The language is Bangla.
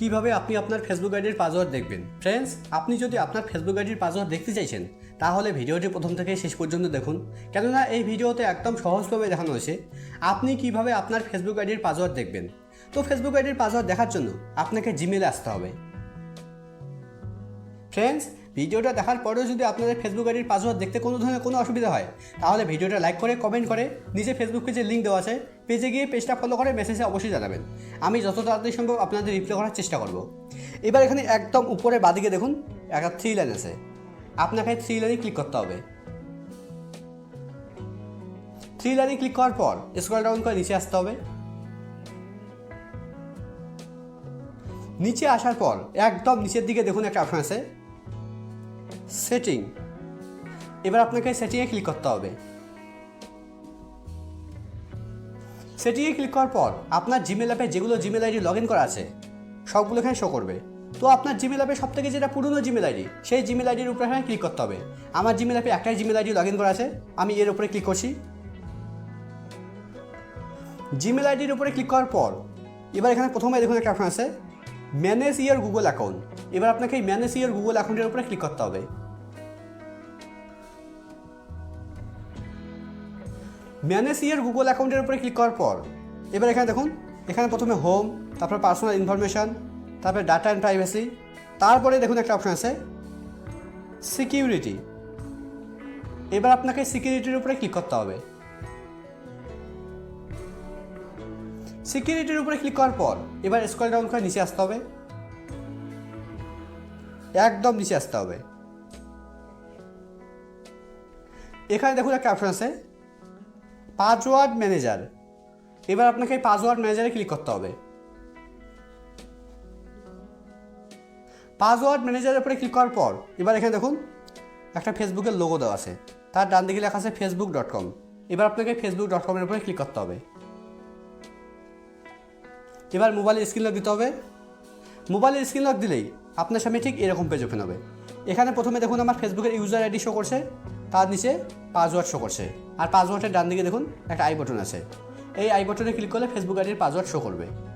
কীভাবে আপনি আপনার ফেসবুক আইডির পাসওয়ার্ড দেখবেন? ফ্রেন্ডস আপনি যদি আপনার ফেসবুক আইডির পাসওয়ার্ড দেখতে চাইছেন, তাহলে ভিডিওটি প্রথম থেকে শেষ পর্যন্ত দেখুন। কেননা এই ভিডিওতে একদম সহজভাবে দেখানো হয়েছে আপনি কীভাবে আপনার ফেসবুক আইডির পাসওয়ার্ড দেখবেন। তো ফেসবুক আইডির পাসওয়ার্ড দেখার জন্য আপনাকে জিমেলে আসতে হবে। ফ্রেন্ডস ভিডিওটা দেখার পরেও যদি আপনাদের ফেসবুক আইডির পাসওয়ার্ড দেখতে কোনো ধরনের কোনো অসুবিধা হয়, তাহলে ভিডিওটা লাইক করে কমেন্ট করে, নিচে ফেসবুক পেজে লিঙ্ক দেওয়া আছে পেজে গিয়ে পেজটা ফলো করে মেসেজে অবশ্যই জানাবেন। আমি যত তাড়াতাড়ি সম্ভব আপনাদের রিপ্লাই করার চেষ্টা করব। এবার এখানে একদম উপরে বাদিকে দেখুন একটা থ্রি লাইন আছে। আপনাকে থ্রি লাইনে ক্লিক করতে হবে। থ্রি লাইনে ক্লিক করার পর স্ক্রল ডাউন করে নিচে আসতে হবে। নিচে আসার পর, একদম নিচের দিকে দেখুন একটা অপশন আছে। সেটিং এবার আপনাকে সেটিংয়ে ক্লিক করতে হবে। সেটিংয়ে ক্লিক করার পর, আপনার জিমেল অ্যাপে যেগুলো জিমেল আইডি লগ ইন করা আছে, সবগুলো এখানে শো করবে। তো আপনার জিমেল অ্যাপে সব থেকে যেটা পুরনো জিমেল আইডি সেই জিমেল আইডির উপরে এখানে ক্লিক করতে হবে। আমার জিমেল অ্যাপে একটাই জিমেল আইডি লগ ইন করা আছে, আমি এর উপরে ক্লিক করছি। জিমেল আইডির উপরে ক্লিক করার পর, এবার এখানে প্রথমে দেখুন একটা অপশন আছে ম্যানেজ ইয়ার গুগল অ্যাকাউন্ট। এবার আপনাকে এই ম্যানেজ ইয়ার গুগল অ্যাকাউন্টের উপরে ক্লিক করতে হবে। ম্যানেজ ইয়ার গুগল অ্যাকাউন্টের উপরে ক্লিক করার পর, এবার এখানে দেখুন, এখানে প্রথমে হোম, তারপরে পার্সোনাল ইনফরমেশন, তারপরে ডাটা অ্যান্ড প্রাইভেসি, তারপরে দেখুন একটা অপশন আছে, সিকিউরিটি। এবার আপনাকে সিকিউরিটির উপরে ক্লিক করতে হবে। সিকিউরিটির উপরে ক্লিক করার পর এবার স্ক্রল ডাউন করে নিচে আসতে হবে। একদম নিচে আসতে হবে। এখানে দেখুন একটা অপশন আছে পাসওয়ার্ড ম্যানেজার এবার আপনাকে পাসওয়ার্ড ম্যানেজারে ক্লিক করতে হবে। পাসওয়ার্ড ম্যানেজারের উপরে ক্লিক করার পর এবার এখানে দেখুন একটা ফেসবুকের লোগো দেওয়া আছে। তার ডান দিকে লেখা আছে ফেসবুক ডট কম এবার আপনাকে ফেসবুক ডট কমের উপরে ক্লিক করতে হবে। এবার মোবাইলের স্ক্রিন লক দিতে হবে। মোবাইলের স্ক্রিন লক দিলেই আপনার সামনে ঠিক এরকম পেজ ওপেন হবে। এখানে প্রথমে দেখুন আমার ফেসবুকের ইউজার আইডি শো করছে, তার নিচে পাসওয়ার্ড শো করছে। আর পাসওয়ার্ডের ডান দিকে দেখুন একটা আই বটন আছে। এই আই বটনে ক্লিক করলে ফেসবুক আইডির পাসওয়ার্ড শো করবে।